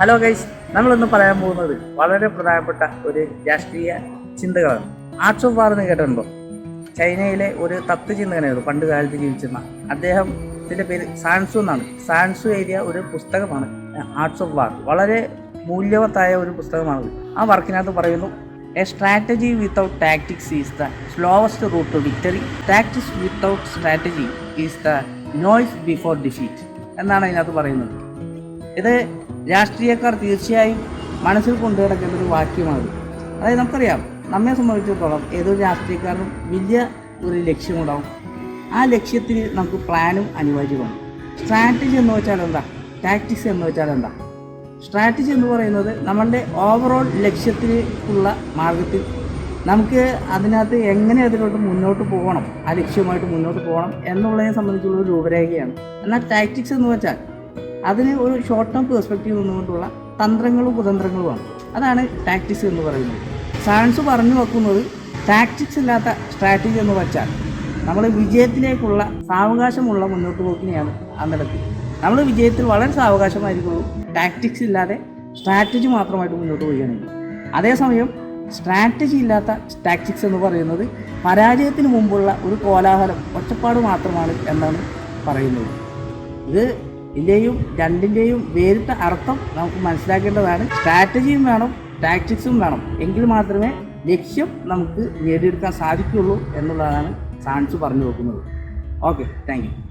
Hello guys നമ്മളിന്ന് പറയാൻ പോകുന്നത് വളരെ പ്രധാനപ്പെട്ട ഒരു രാഷ്ട്രീയ ചിന്തകളാണ്. ആർട്സ് ഓഫ് വാർ എന്ന് കേട്ടിട്ടുണ്ടോ? ചൈനയിലെ ഒരു തത്വചിന്തകനായിരുന്നു പണ്ട് കാലത്ത് ജീവിച്ചിരുന്ന അദ്ദേഹത്തിന്റെ പേര് സാൻസു എന്നാണ്. സാൻസു എഴുതിയ ഒരു പുസ്തകമാണ് ആർട്സ് ഓഫ് വാർ. വളരെ മൂല്യവത്തായ ഒരു പുസ്തകമാണ് ആ വർക്കിനകത്ത് പറയുന്നു a strategy without tactics is the slowest route to victory tactics without strategy is the noise before defeat എന്നാണ് അതിനകത്ത് പറയുന്നത്. ഇത് രാഷ്ട്രീയക്കാർ തീർച്ചയായും മനസ്സിൽ കൊണ്ടു ഒരു വാക്യമാണ് അതായത് നമുക്കറിയാം നമ്മെ സംബന്ധിച്ചിടത്തോളം ഏതൊരു രാഷ്ട്രീയക്കാരനും വലിയ ഒരു ലക്ഷ്യമുണ്ടാവും. ആ ലക്ഷ്യത്തിന് നമുക്ക് പ്ലാനും അനിവാര്യമാണ് സ്ട്രാറ്റജി എന്ന് വെച്ചാൽ എന്താ? ടാക്ടിക്സ് എന്ന് വെച്ചാൽ എന്താ? സ്ട്രാറ്റജി എന്ന് പറയുന്നത് നമ്മളുടെ ഓവറോൾ ലക്ഷ്യത്തിലേക്കുള്ള മാർഗത്തിൽ നമുക്ക് അതിനകത്ത് എങ്ങനെ അതിലോട്ട് മുന്നോട്ട് പോകണം ആ ലക്ഷ്യമായിട്ട് മുന്നോട്ട് പോകണം എന്നുള്ളതിനെ സംബന്ധിച്ചുള്ള ഒരു രൂപരേഖയാണ്. എന്നാൽ ടാക്ടിക്സ് എന്ന് വെച്ചാൽ അതിന് ഒരു ഷോർട്ട് ടേം പെർസ്പെക്റ്റീവ് നിന്നുകൊണ്ടുള്ള തന്ത്രങ്ങളും കുതന്ത്രങ്ങളുമാണ് അതാണ് ടാക്ടിക്സ് എന്ന് പറയുന്നത്. സയൻസ് പറഞ്ഞു വെക്കുന്നത് ടാക്ടിക്സ് ഇല്ലാത്ത സ്ട്രാറ്റജി എന്ന് വെച്ചാൽ നമ്മൾ വിജയത്തിലേക്കുള്ള സാവകാശമുള്ള മുന്നോട്ട് പോക്കിനെയാണ് അന്നിടത്ത് നമ്മൾ വിജയത്തിൽ വളരെ സാവകാശമായിരിക്കുള്ളൂ ടാക്ടിക്സ് ഇല്ലാതെ സ്ട്രാറ്റജി മാത്രമായിട്ട് മുന്നോട്ട് പോവുകയാണെങ്കിൽ. അതേസമയം സ്ട്രാറ്റജി ഇല്ലാത്ത ടാക്ടിക്സ് എന്ന് പറയുന്നത് പരാജയത്തിന് മുമ്പുള്ള ഒരു കോലാഹലം ഒറ്റപ്പാട് മാത്രമാണ് എന്നാണ് പറയുന്നത്. ഇത് ഇതിന്റെയും രണ്ടിന്റെയും വേറിട്ട അർത്ഥം നമുക്ക് മനസ്സിലാക്കേണ്ടതാണ്. സ്ട്രാറ്റജിയും വേണം ടാക്ടിക്സും വേണം. എങ്കിൽ മാത്രമേ ലക്ഷ്യം നമുക്ക് നേടിയെടുക്കാൻ സാധിക്കുകയുള്ളൂ എന്നുള്ളതാണ് സാൻസ് പറഞ്ഞു വെക്കുന്നത്. Okay thank